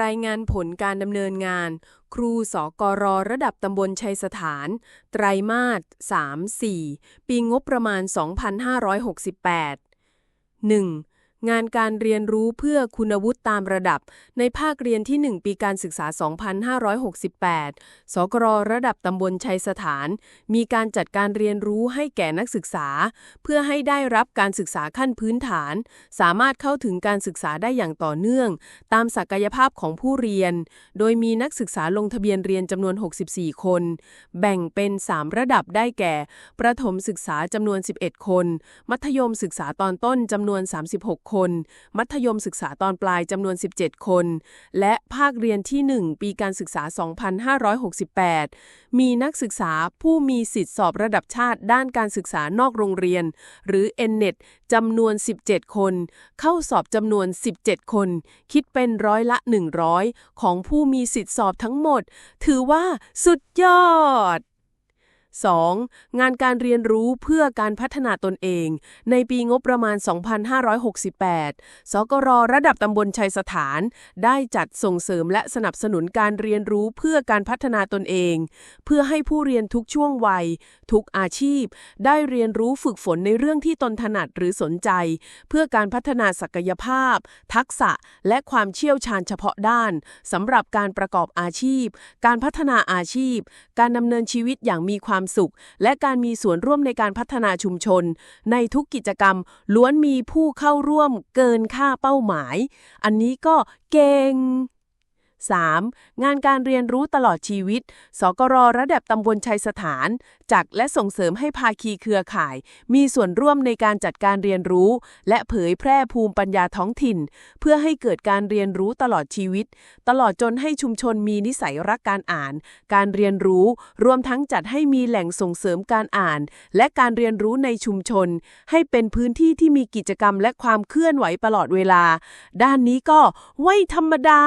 รายงานผลการดำเนินงาน ครูสกรระดับตำบลชัยสถาน ไตรมาส 3-4 ปีงบประมาณ 2568 1. งานการเรียนรู้เพื่อคุณวุฒิตามระดับ ในภาคเรียนที่ 1 ปีการศึกษา 2568 สกรระดับตำบลชัยสถาน มีการจัดการเรียนรู้ให้แก่นักศึกษา เพื่อให้ได้รับการศึกษาขั้นพื้นฐาน สามารถเข้าถึงการศึกษาได้อย่างต่อเนื่อง ตามศักยภาพของผู้เรียน โดยมีนักศึกษาลงทะเบียนเรียนจำนวน 64 คน แบ่งเป็น 3 ระดับได้แก่ ประถมศึกษาจำนวน 11 คน มัธยมศึกษาตอนต้นจำนวน 36คน มัธยมศึกษาตอนปลายจำนวน 17 คน และภาคเรียนที่ 1 ปีการศึกษา 2568 มีนักศึกษาผู้มีสิทธิสอบระดับชาติด้านการศึกษานอกโรงเรียน หรือ NNET จำนวน 17 คน เข้าสอบจำนวน 17 คน คิดเป็นร้อยละ 100 ของผู้มีสิทธิสอบทั้งหมด ถือว่าสุดยอด 2. งานการเรียนรู้เพื่อการพัฒนาตนเอง ในปีงบประมาณ 2568 สกรระดับตำบลชัยสถาน ได้จัดส่งเสริมและสนับสนุนการเรียนรู้เพื่อการพัฒนาตนเอง เพื่อให้ผู้เรียนทุกช่วงวัย ทุกอาชีพ ได้เรียนรู้ฝึกฝนในเรื่องที่ตนถนัดหรือสนใจ เพื่อการพัฒนาศักยภาพ ทักษะ และความเชี่ยวชาญเฉพาะด้านสำหรับการประกอบอาชีพ การพัฒนาอาชีพ การดำเนินชีวิตอย่างมีความสุข และการมีส่วนร่วมในการพัฒนาชุมชน ในทุกกิจกรรมล้วนมีผู้เข้าร่วมเกินค่าเป้าหมาย อันนี้ก็เก่ง 3. งานการเรียนรู้ตลอดชีวิต สกรระดับตำบลชัยสถาน จัดและส่งเสริมให้ภาคีเครือข่าย มีส่วนร่วมในการจัดการเรียนรู้ และเผยแพร่ภูมิปัญญาท้องถิ่น เพื่อให้เกิดการเรียนรู้ตลอดชีวิต ตลอดจนให้ชุมชนมีนิสัยรักการอ่าน การเรียนรู้ รวมทั้งจัดให้มีแหล่งส่งเสริมการอ่าน และการเรียนรู้ในชุมชน ให้เป็นพื้นที่ที่มีกิจกรรมและความเคลื่อนไหวตลอดเวลา ด้านนี้ก็ไม่ธรรมดา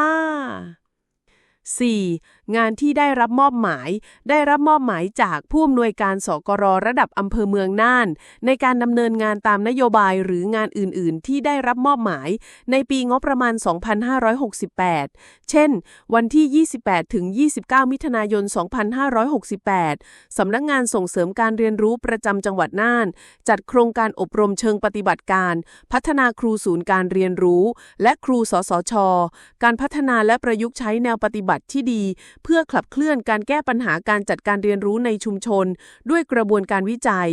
4. งานที่ได้รับมอบหมาย ได้รับมอบหมายจากผู้อำนวยการสกรระดับอำเภอเมืองน่าน ในการดำเนินงานตามนโยบายหรืองานอื่น ๆ ที่ได้รับมอบหมาย ในปีงบประมาณ 2568 เช่น วันที่ 28 ถึง 29 มิถุนายน 2568 สำนักงานส่งเสริมการเรียนรู้ประจำจังหวัดน่าน จัดโครงการอบรมเชิงปฏิบัติการ พัฒนาครูศูนย์การเรียนรู้ และครูสสช การพัฒนาและประยุกต์ใช้แนวปฏิบัติที่ดี เพื่อขับเคลื่อนการแก้ปัญหาการจัดการเรียนรู้ในชุมชน ด้วยกระบวนการวิจัย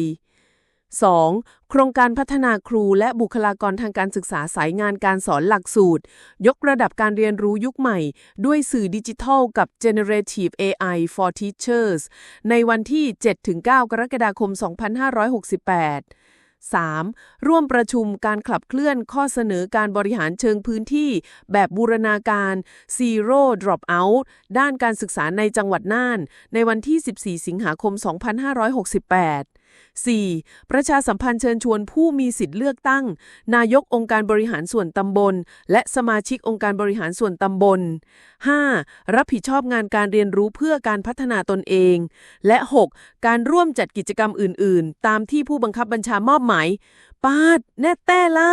2. โครงการพัฒนาครูและบุคลากรทางการศึกษาสายงานการสอนหลักสูตร ยกระดับการเรียนรู้ยุคใหม่ ด้วยสื่อดิจิทัลกับ Generative AI for Teachers ในวันที่ 7-9 กรกฎาคม 2568 3. ร่วมประชุมการขับเคลื่อนข้อเสนอการบริหารเชิงพื้นที่ แบบบูรณาการ Zero Dropout ด้านการศึกษาในจังหวัดน่าน ในวันที่ 14 สิงหาคม 2568 4. ประชาสัมพันธ์เชิญชวนผู้มีสิทธิ์เลือกตั้ง นายกองค์การบริหารส่วนตำบล และสมาชิกองค์การบริหารส่วนตำบล 5. รับผิดชอบงานการเรียนรู้เพื่อการพัฒนาตนเอง และ 6. การร่วมจัดกิจกรรมอื่น ๆ ตามที่ผู้บังคับบัญชามอบหมายปาดแน่แต่ล่ะ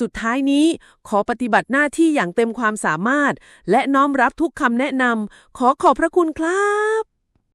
สุดท้ายนี้ขอปฏิบัติหน้าที่อย่างเต็มความสามารถ และน้อมรับทุกคำแนะนำขอขอบพระคุณครับ